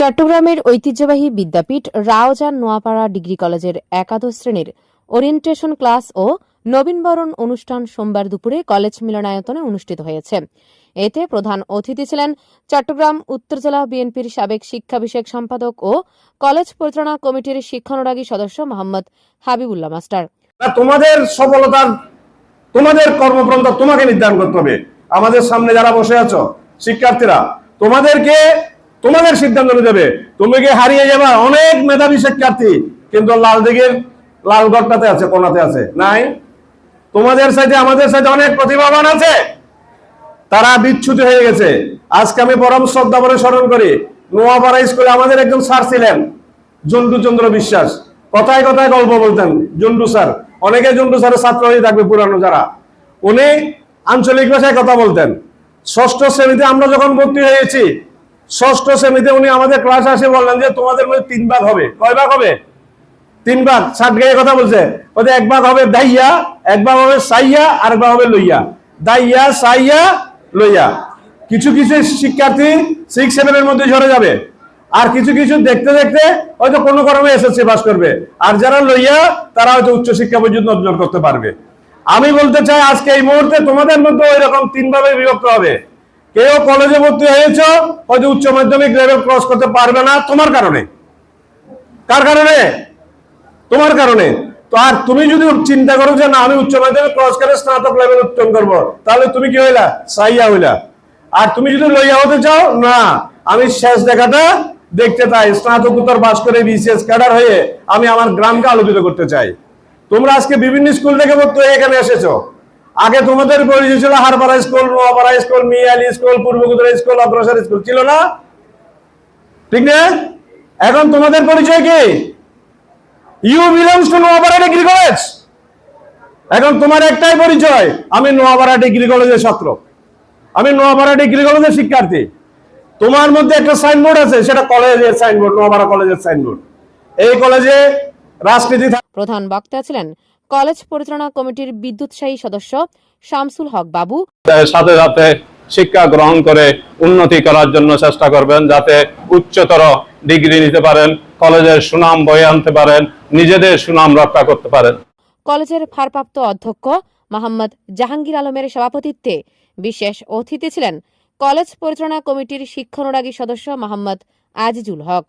চট্টগ্রামের ঐতিহ্যবাহী বিদ্যাপীঠ রাওজান নোয়াপাড়া ডিগ্রি কলেজের একাদশ শ্রেণির ওরিয়েন্টেশন ক্লাস ও নবীনবরণ অনুষ্ঠান সোমবার দুপুরে কলেজ মিলনায়তনে অনুষ্ঠিত হয়েছে। এতে প্রধান অতিথি ছিলেন চট্টগ্রাম, উত্তর জেলা বিএনপির সাবেক শিক্ষা বিষয়ক সম্পাদক ও কলেজ পরিচালনা কমিটির শিক্ষানুরাগী সদস্য মোহাম্মদ হাবিবুল্লাহ মাস্টার। তোমাদের সফলতার, তোমাদের কর্মপন্থা তোমাকে নির্ধারণ করতে হবে। আমাদের সামনে যারা বসে আছো শিক্ষার্থীরা, তোমাদেরকে তোমাদের সিদ্ধান্ত নিতে হবে। তুমি কি হারিয়ে যাবা অনেক মেধাবী শিক্ষার্থী কিন্তু লাল দিঘির লালগড়টাতে আছে, কোনাতে আছে। নাই। তোমাদের সাথে আমাদের সাথে অনেক প্রতিভাবান আছে। তারা বিচ্ছুত হয়ে গেছে। আজকে আমি পরম শ্রদ্ধা করে স্মরণ করি, নোয়াপাড়া স্কুলে আমাদের একজন স্যার ছিলেন, জন্টু চন্দ্র বিশ্বাস। কথায় কথায় গল্প বলতেন, জন্টু স্যার। অনেকে জন্টু স্যারের ছাত্র হয়ে থাকবে, পুরানো যারা। উনি আঞ্চলিক ভাষায় কথা বলতেন। ষষ্ঠ শ্রেণীতে আমরা যখন ভর্তি হয়েছি, ষষ্ঠ শ্রেণীতে উনি আমাদের ক্লাসে আসে বললেন যে তোমাদের মধ্যে তিন ভাগ হবে। কয় ভাগ হবে? তিন ভাগ। ষাট গায়ে কথা বলছে। এক ভাগ হবে দাইয়া, এক ভাগ হবে সাইয়া, আর এক ভাগ হবে লইয়া। দাইয়া, সাইয়া, লইয়া। কিছু কিছু শিক্ষার্থী সিক্স সেভেনের মধ্যে ঝরে যাবে। আর কিছু কিছু দেখতে দেখতে হয়তো কোনো কারণে এসএসসি পাস করবে। আর যারা লইয়া, তারা হয়তো উচ্চশিক্ষা পর্যন্ত অর্জন করতে পারবে। আমি বলতে চাই আজকে এই মুহূর্তে তোমাদের মধ্যে ওই রকম তিন ভাবে বিভক্ত হবে। কেউ কলেজে ভর্তি হয়েছ হয়তো উচ্চ মাধ্যমিক লেভেল ক্রস করতে পারবে না, তোমার কারণে। কার কারণে? তোমার কারণে। তো আর তুমি যদি চিন্তা করো যে না, আমি উচ্চ মাধ্যমিক ক্রস করে স্নাতক লেভেল উত্তোলন করব, তাহলে তুমি কি হইলা? সাইয়া হইলা। আর তুমি যদি লইয়া হতে চাও, না, আমি শেষ দেখাটা দেখতে চাই। স্নাতকোত্তর পাস করে বিসিএস ক্যাডার হয়ে আমি আমার গ্রামকে আলোকিত করতে চাই। তোমরা আজকে বিভিন্ন স্কুল থেকে ভর্তি এখানে এসেছ। আগে তোমাদের পরিচয় ছিল Harpara school, Noapara school, Miyali school Purbakutra school, Agrasar school. ছিল না? ঠিক না এখন তোমাদের পরিচয় কি? You belongs to Noapara degree college? এখন তোমার একটাই পরিচয়, আমি নোয়াপাড়া ডিগ্রি কলেজের ছাত্র। আমি নোয়াপাড়া ডিগ্রি কলেজের শিক্ষার্থী। তোমার মধ্যে একটা সাইনবোর্ড আছে, সেটা কলেজের সাইনবোর্ড নোয়াপাড়া কলেজের সাইনবোর্ড এই কলেজে রাজনীতি প্রধান বক্তা ছিলেন কলেজ পরিচালনা কমিটির বিদ্যুৎসাহী সদস্য শামসুল হক বাবু। সাথে সাথে শিক্ষা গ্রহণ করে উন্নতি করার জন্য চেষ্টা করবেন যাতে উচ্চতর ডিগ্রি নিতে পারেন কলেজের সুনাম বয়ে আনতে পারেন নিজেদের সুনাম রক্ষা করতে পারেন। কলেজের ভারপ্রাপ্ত অধ্যক্ষ মোহাম্মদ জাহাঙ্গীর আলমের সভাপতিত্বে বিশেষ অতিথি ছিলেন কলেজ পরিচালনা কমিটির শিক্ষানুরাগী সদস্য মোহাম্মদ আজিজুল হক।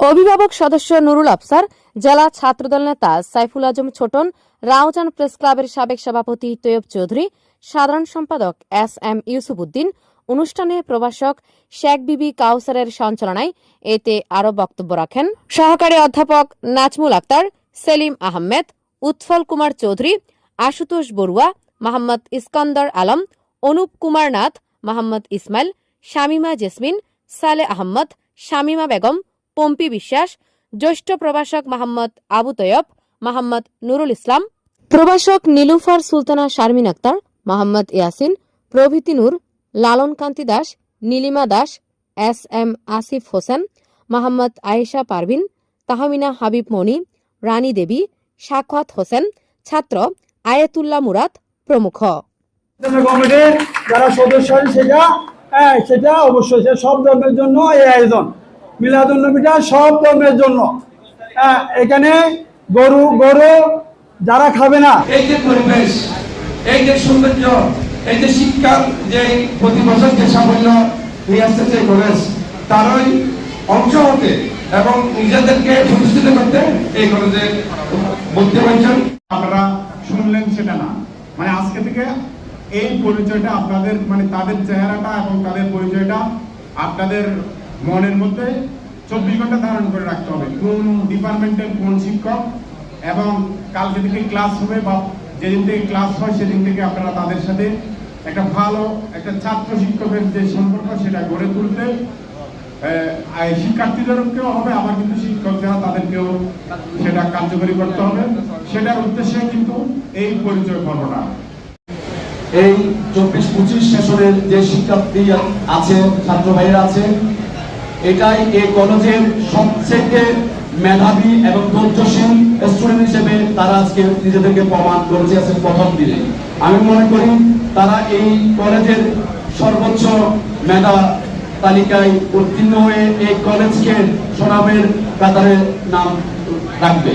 অভিভাবক সদস্য নুরুল আফসার, জেলা ছাত্রদল নেতা সাইফুল আজম ছোটন, রাউজান প্রেস ক্লাবের সাবেক সভাপতি তৈয়ব চৌধুরী, সাধারণ সম্পাদক এস এম ইউসুফ উদ্দিন, অনুষ্ঠানে প্রভাষক শেখ বিবি কাউসারের সঞ্চালনায় এতে আরও বক্তব্য রাখেন। সহকারী অধ্যাপক নাজমুল আক্তার, সেলিম আহমেদ, উৎফল কুমার চৌধুরী, আশুতোষ বড়ুয়া, মোহাম্মদ ইস্কন্দর আলম, অনুপ কুমার নাথ, মোহাম্মদ ইসমাইল, শামিমা জেসমিন, সালে আহমদ, শামিমা বেগম পম্পি বিশ্বাস, জ্যেষ্ঠ প্রভাষক মোহাম্মদ আবু তৈয়ব, মোহাম্মদ নুরুল ইসলাম, প্রভাষক নীলুফার সুলতানা শারমিন আক্তার, মোহাম্মদ ইয়াসিন, প্রভৃতি নূর লালন কান্তি দাস, নীলিমা দাস, এস এম আসিফ হোসেন, মোহাম্মদ আয়েশা পারভিন, তাহমিনা হাবিব মনি রানী দেবী সাখাত হোসেন, ছাত্র আয়াতুল্লাহ মুরাদ প্রমুখ। যারা সদস্য সেটা হ্যাঁ সেটা অবশ্যই সব ধর্মের জন্য এই আয়োজন। মিলাদুল নবীটা সব ধর্মের জন্য। হ্যাঁ এখানে গরু গরু যারা খাবে না। এই যে পরিবেশ এই যে সৌন্দর্য এই যে শিক্ষার যে প্রতি বছর যে সাফল্য নিয়ে আসতেছে কলেজ তারই অংশ হতে এবং নিজেদেরকে প্রতিষ্ঠিত করতে এই কলেজে ভর্তি হয়েছেন আপনারা শুনলেন সেটা না। মানে আজকে থেকে এই পরিচয়টা আপনাদের মানে তাদের চেহারাটা এবং তাদের পরিচয়টা আপনাদের মনের মধ্যে চব্বিশ ঘণ্টা ধারণ করে রাখতে হবে। কোন ডিপার্টমেন্টের কোন শিক্ষক এবং কালকে থেকে ক্লাস হবে বা যেদিন থেকে ক্লাস হয়, সেদিন থেকে আপনারা তাদের সাথে একটা ভালো একটা ছাত্র শিক্ষকের যে সম্পর্ক, সেটা গড়ে তুলতে শিক্ষার্থীদেরকেও হবে, আবার কিন্তু শিক্ষক যারা তাদেরকেও সেটা কার্যকরী করতে হবে। সেটার উদ্দেশ্যে কিন্তু এই পরিচয় পর্বটা। এই চব্বিশ পঁচিশ সেশনের যে শিক্ষার্থী আছে ছাত্র ভাইয়েরা আছে এটাই এই কলেজের সবচেয়ে মেধাবী এবং ধৈর্যশীল স্টুডেন্ট হিসেবে তারা আজকে নিজেদেরকে প্রমাণ করেছে, আজকে প্রথম দিনে। আমি মনে করি তারা এই কলেজের সর্বোচ্চ মেধা তালিকায় উত্তীর্ণ হয়ে এই কলেজকে সুনামের কাতারে নাম রাখবে।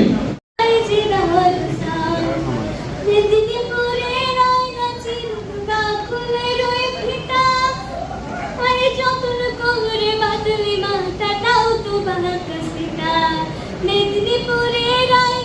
মেদিনীপুরের বাদলি মাথাটাও তো বাঁকা সিতা মেদিনীপুরের